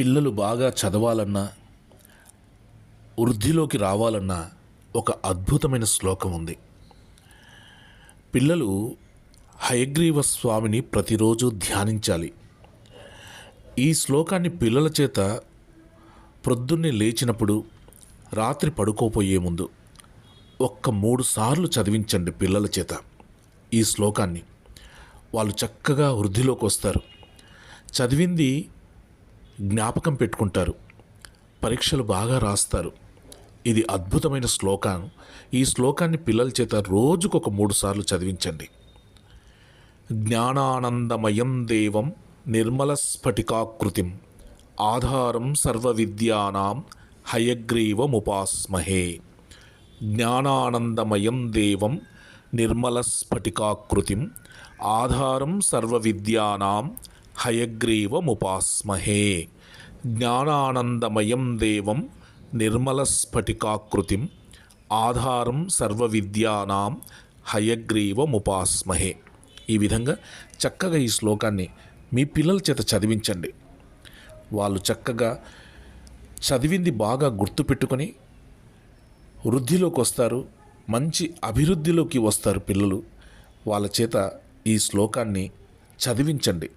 పిల్లలు బాగా చదవాలన్నా వృద్ధిలోకి రావాలన్నా ఒక అద్భుతమైన శ్లోకం ఉంది. పిల్లలు హయగ్రీవ స్వామిని ప్రతిరోజు ధ్యానించాలి. ఈ శ్లోకాన్ని పిల్లల చేత ప్రొద్దున్నే లేచినప్పుడు రాత్రి పడుకోపోయే ముందు ఒక్క మూడు సార్లు చదివించండి పిల్లల చేత ఈ శ్లోకాన్ని. వాళ్ళు చక్కగా వృద్ధిలోకి వస్తారు. చదివింది జ్ఞాపకం పెట్టుకుంటారు. పరీక్షలు బాగా రాస్తారు. ఇది అద్భుతమైన శ్లోకం. ఈ శ్లోకాన్ని పిల్లల చేత రోజుకొక మూడు సార్లు చదివించండి. జ్ఞానానందమయం దేవం నిర్మల స్ఫటికాకృతిం. ఆధారం సర్వ విద్యానాం హయగ్రీవముపాస్మహే. జ్ఞానానందమయం దేవం నిర్మల స్ఫటికాకృతిం. ఆధారం సర్వ విద్యానాం హయగ్రీవముపాస్మహే. జ్ఞానానందమయం దేవం నిర్మల స్ఫటికాకృతిం ఆధారం సర్వ విద్యానాం హయగ్రీవముపాస్మహే. ఈ విధంగా చక్కగా ఈ శ్లోకాన్ని మీ పిల్లల చేత చదివించండి. వాళ్ళు చక్కగా చదివింది బాగా గుర్తుపెట్టుకొని వృద్ధిలోకి వస్తారు మంచి అభివృద్ధిలోకి వస్తారు పిల్లలు. వాళ్ళ చేత ఈ శ్లోకాన్ని చదివించండి.